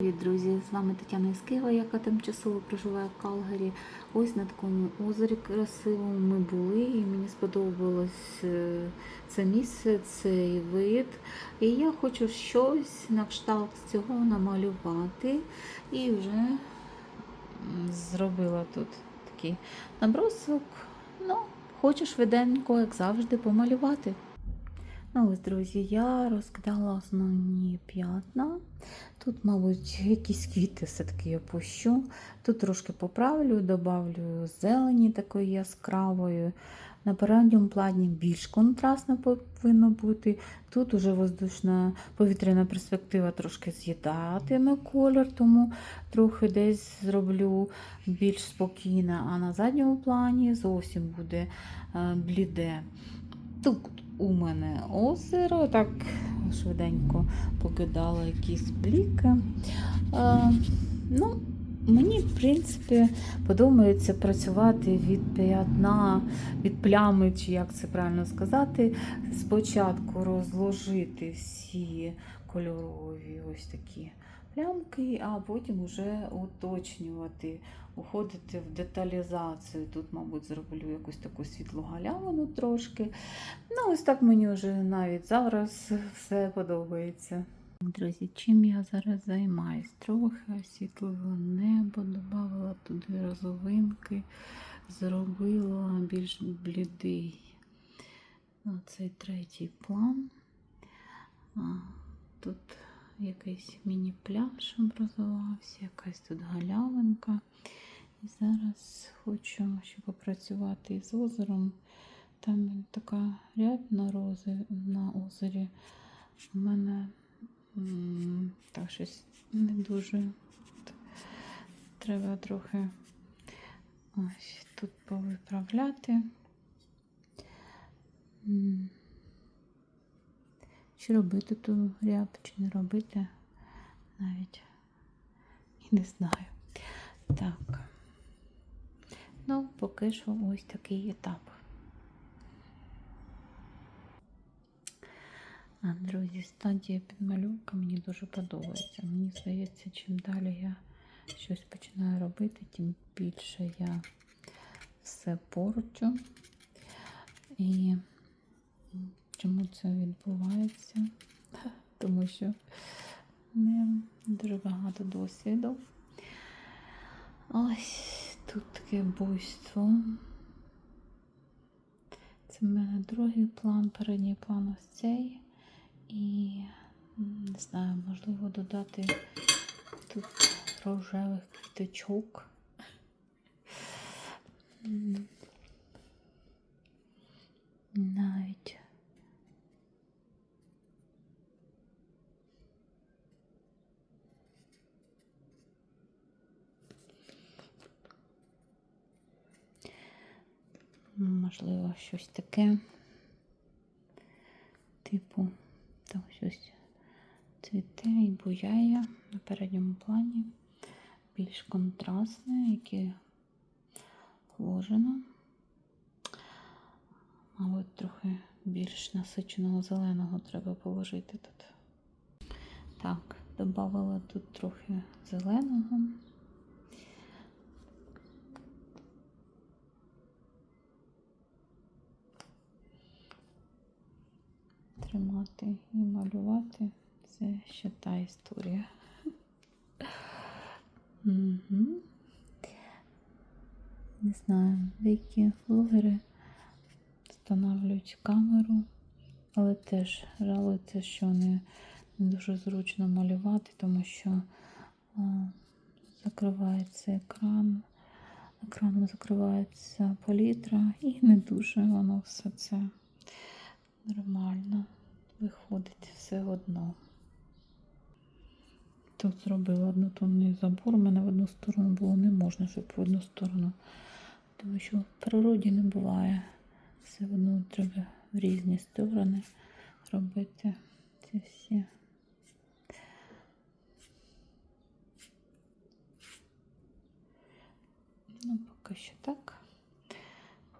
Привіт, друзі! З вами Тетяна Іскива, яка тимчасово проживає в Калгарі. Ось на такому озері красивому ми були, і мені сподобалось е, це місце, цей вид. І я хочу щось на кшталт цього намалювати. І вже зробила тут такий набросок. Ну, хочу швиденько, як завжди, помалювати. Ось, друзі, я розкидала основні п'ятна. Тут, мабуть, якісь квіти все-таки я пущу. Тут трошки поправлю, добавлю зелені такої яскравої. На передньому плані більш контрастно повинно бути. Тут уже воздушна повітряна перспектива трошки з'їдатиме колір, тому трохи десь зроблю більш спокійно, а на задньому плані зовсім буде е, бліде. Тут у мене озеро, так швиденько покидала якісь бліки. А, ну, мені, в принципі, подобається працювати від п'ятна, від плями, чи як це правильно сказати. Спочатку розложити всі кольорові ось такі плямки, а потім вже уточнювати, уходити в деталізацію. Тут, мабуть, зроблю якусь таку світлу галявину трошки. Ну, ось так мені вже навіть зараз все подобається. Друзі, чим я зараз займаюсь? Трохи освітлила небо, додавала туди розовинки, зробила більш блідий цей третій план. Тут якийсь міні-пляж образувався, якась тут галявинка. І зараз хочу ще попрацювати із озером. Там така рябь на, рози, на озері. У мене так щось не дуже. Треба трохи ось тут повиправляти. Чи робити ту ряб, чи не робити, навіть і не знаю. Так. Ну, поки що ось такий етап. А, друзі, стадія підмальовка мені дуже подобається. Мені здається, чим далі я щось починаю робити, тим більше я все порчу. І чому це відбувається? Тому що не дуже багато досвіду. Ось тут таке буйство. Це в мене другий план, передній план ось цей. І не знаю, можливо, додати тут рожевих квіточок. М, Навіть. Можливо, щось таке. Типу, там щось цвіте і буяє на передньому плані. Більш контрастне, яке вложено. Мабуть, трохи більш насиченого зеленого треба положити тут. Так, додавала тут трохи зеленого. Тримати і малювати це ще та історія. Угу. Не знаю, деякі блогери встановлюють камеру, але теж жалуються, що не, дуже зручно малювати, тому що а, закривається екран, екраном закривається палітра і не дуже воно все це нормально виходить все одно. Тут зробила однотонний забор, у мене в одну сторону було не можна, щоб в одну сторону. Тому що в природі не буває. Все одно треба в різні сторони робити ці всі. Ну, поки що так.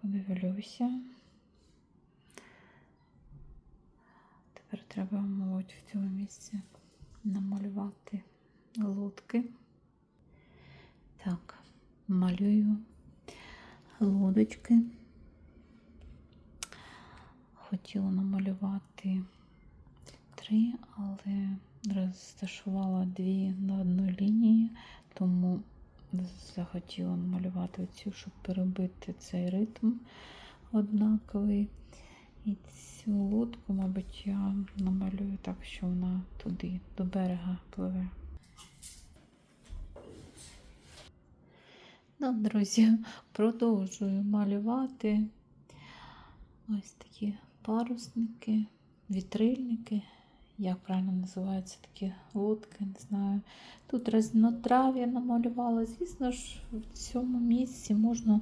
Подивлюся. Треба, мабуть, в цьому місці намалювати лодки. Так, малюю лодочки. Хотіла намалювати три, але розташувала дві на одну лінії, тому захотіла намалювати оцю, щоб перебити цей ритм однаковий. І цю лодку, мабуть, я намалюю так, що вона туди, до берега пливе. Ну, друзі, продовжую малювати ось такі парусники, вітрильники. Як правильно називаються такі лодки, не знаю. Тут різнотрав'я намалювала. Звісно ж, в цьому місці можна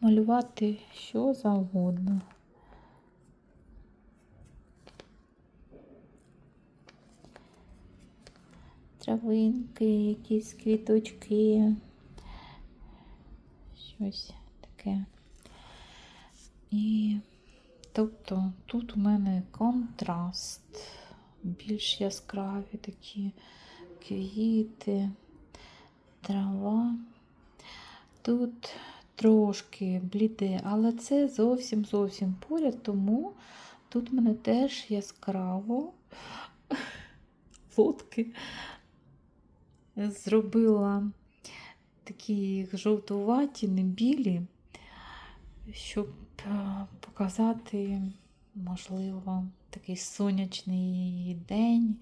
малювати що завгодно. Травинки, якісь квіточки, щось таке. І тобто тут у мене контраст, більш яскраві такі квіти, трава. Тут трошки бліде, але це зовсім зовсім поряд, тому тут в мене теж яскраво лодки зробила такі жовтуваті, не білі, щоб е, показати, можливо, такий сонячний день,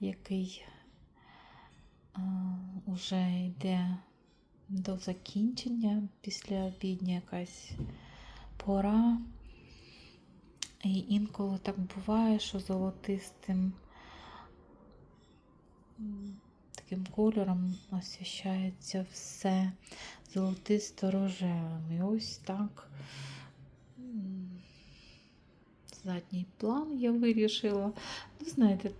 який е, уже йде до закінчення після обідня якась пора. І інколи так буває, що золотистим м, кольором освіщається все золотисто-рожевим. І ось так задній план я вирішила. Ну, знаєте,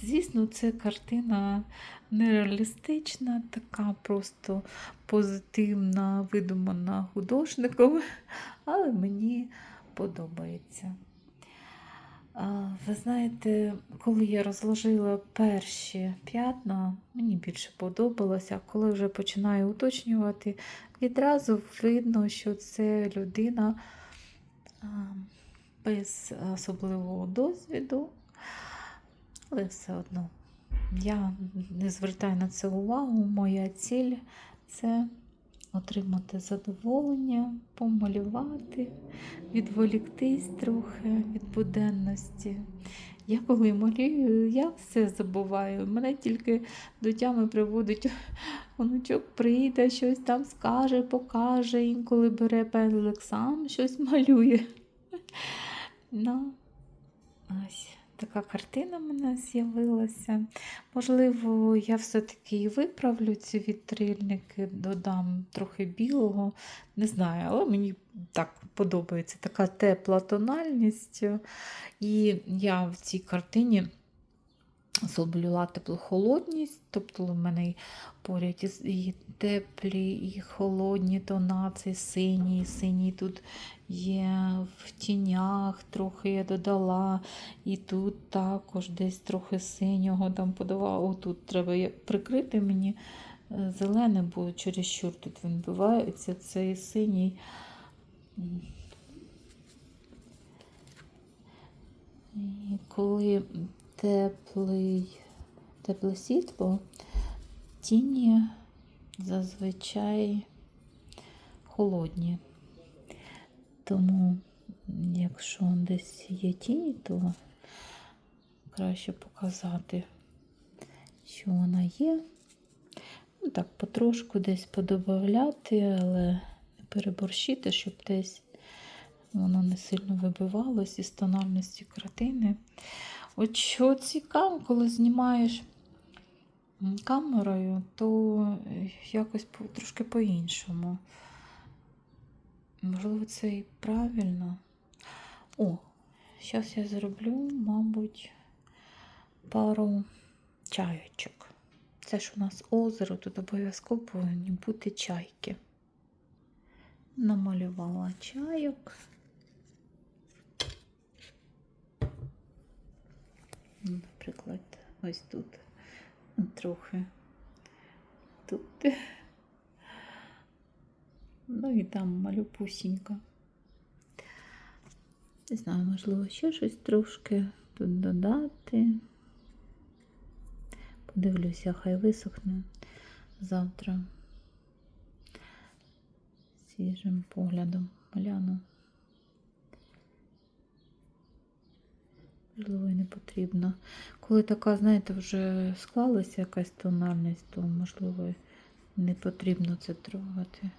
звісно, це картина нереалістична, така просто позитивна, видумана художником, але мені подобається. Ви знаєте, коли я розложила перші п'ятна, мені більше подобалося, а коли вже починаю уточнювати, відразу видно, що це людина без особливого досвіду, але все одно я не звертаю на це увагу. Моя ціль це отримати задоволення, помалювати, відволіктись трохи від буденності. Я коли малюю, я все забуваю. Мене тільки до тями приводить онучок, прийде, щось там скаже, покаже, інколи бере пензлик сам щось малює. Ну, ось. Така картина в мене з'явилася. Можливо, я все-таки і виправлю ці вітрильники, додам трохи білого. Не знаю, але мені так подобається така тепла тональність. І я в цій картині зоблюла тепло-холодність, тобто в мене поряд і теплі, і холодні тона, це синій, синій тут є в тінях, трохи я додала, і тут також десь трохи синього там подавала. О, тут треба прикрити мені зелене, бо чересчур тут він бивається, цей синій. І коли теплий, тепле світло, тіні зазвичай холодні. Тому, якщо десь є тіні, то краще показати, що вона є. Ну, так, потрошку десь подобавляти, але переборщити, щоб десь воно не сильно вибивалось із тональності картини. От що цікаво, коли знімаєш камерою, то якось трошки по-іншому. Можливо, це і правильно. О, зараз я зроблю, мабуть, пару чайочок. Це ж у нас озеро, тут обов'язково повинні бути чайки. Намалювала чайок. Наприклад, ось тут трохи тут. Ну і там малюпусінька. Не знаю, можливо, ще щось трошки тут додати. Подивлюся, хай висохне завтра. Свіжим поглядом гляну. Можливо, і не потрібно. Коли така, знаєте, вже склалася якась тональність, то, можливо, не потрібно це трогати.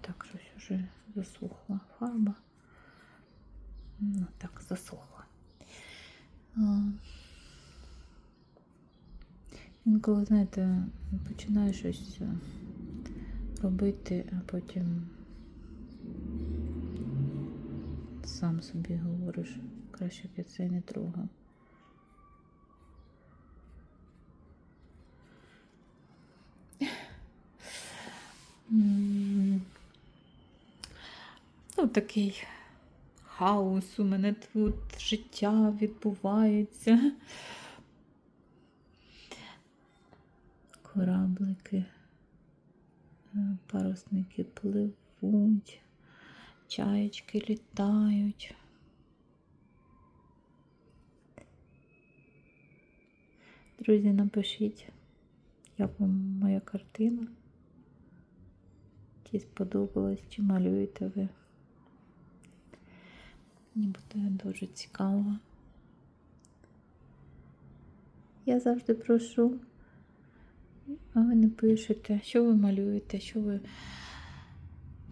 Так, щось вже засохла фарба. Ну, так, засохла. Інколи, знаєте, починаю щось е, робити, а потім сам собі говориш, краще б я це не трогав. Ну, такий хаос у мене тут життя відбувається. Кораблики, е, парусники пливуть, чаєчки літають. Друзі, напишіть, як вам моя картина. Чи сподобалась, чи малюєте ви. Мені буде дуже цікаво. Я завжди прошу, а ви не пишете, що ви малюєте, що ви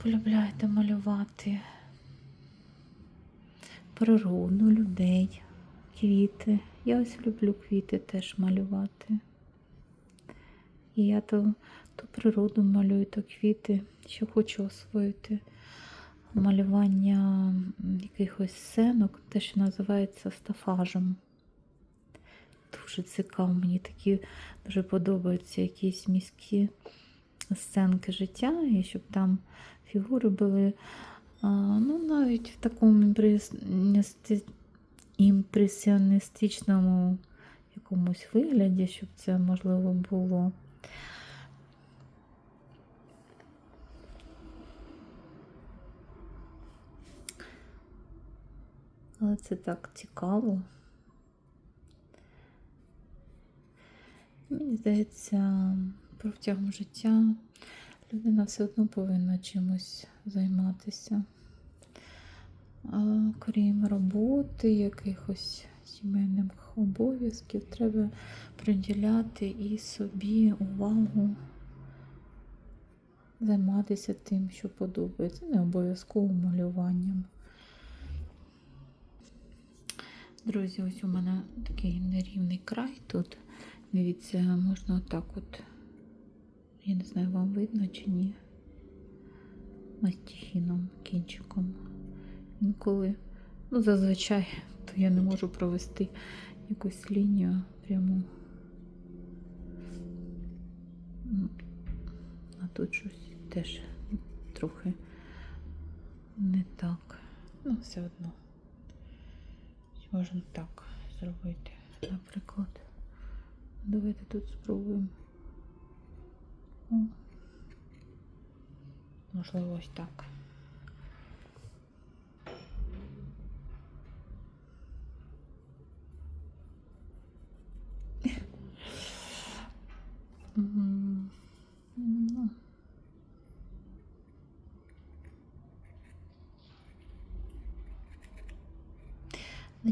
полюбляєте малювати. Природу, людей, квіти. Я ось люблю квіти теж малювати. І я то, то природу малюю, то квіти, що хочу освоїти малювання якихось сценок, те, що називається стафажем. Дуже цікаво, мені такі дуже подобаються якісь міські сценки життя, і щоб там фігури були. Ну, навіть в такому імпресіоністичному якомусь вигляді, щоб це можливо було. Але це так цікаво. Мені здається, протягом життя людина все одно повинна чимось займатися. Крім роботи, якихось сімейних обов'язків, треба приділяти і собі увагу, займатися тим, що подобається, не обов'язково малюванням. Друзі, ось у мене такий нерівний край тут. Дивіться, можна отак от, я не знаю, вам видно чи ні, мастихіном, кінчиком. Інколи, ну, зазвичай, то я не можу провести якусь лінію пряму. А тут щось теж трохи не так. Ну, все одно. Можна так зробити, наприклад. Давайте тут спробуємо. О. Можливо, ось так. М, ну.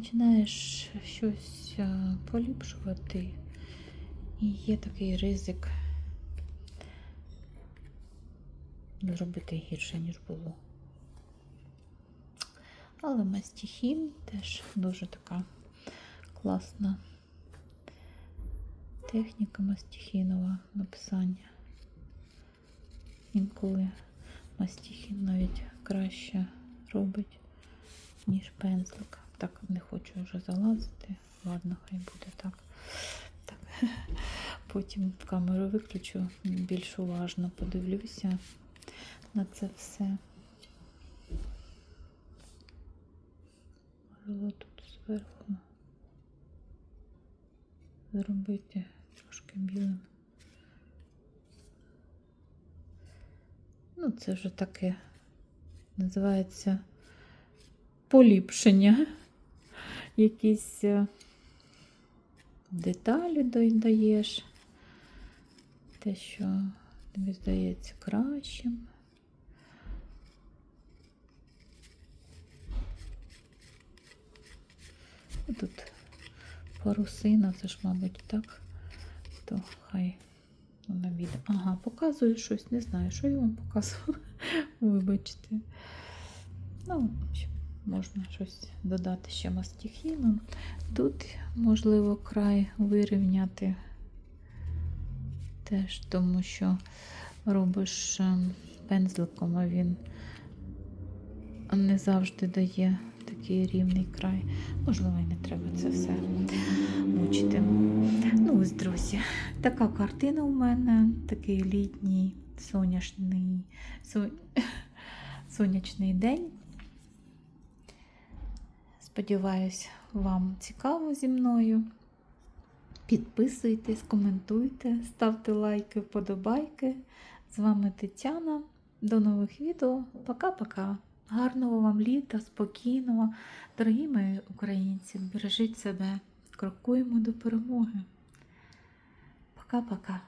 Починаєш щось е, поліпшувати, і є такий ризик зробити гірше, ніж було. Але мастихін теж дуже така класна техніка мастихінова написання. Інколи мастихін навіть краще робить, ніж пензлик. Так, не хочу вже залазити. Ладно, хай буде так. так. Потім камеру виключу, більш уважно подивлюся на це все. Можливо, тут зверху зробити трошки білим. Ну, це вже таке називається поліпшення. Якісь е, деталі додаєш. Те, що тобі здається кращим. Ну, Тут парусина, це ж, мабуть, так. То хай вона відео. Ага, показую щось, не знаю, що я вам показувала. Вибачте. Ну, можна щось додати ще мастихіном. Тут, можливо, край вирівняти теж, тому що робиш ем, пензликом, а він не завжди дає такий рівний край. Можливо, і не треба це все мучити. Ну, ось, друзі, така картина у мене, такий літній сонячний, сон- сонячний день. Сподіваюсь, вам цікаво зі мною. Підписуйтесь, коментуйте, ставте лайки, вподобайки. З вами Тетяна. До нових відео. Пока-пока. Гарного вам літа, спокійного. Дорогі мої українці, бережіть себе. Крокуємо до перемоги. Пока-пока.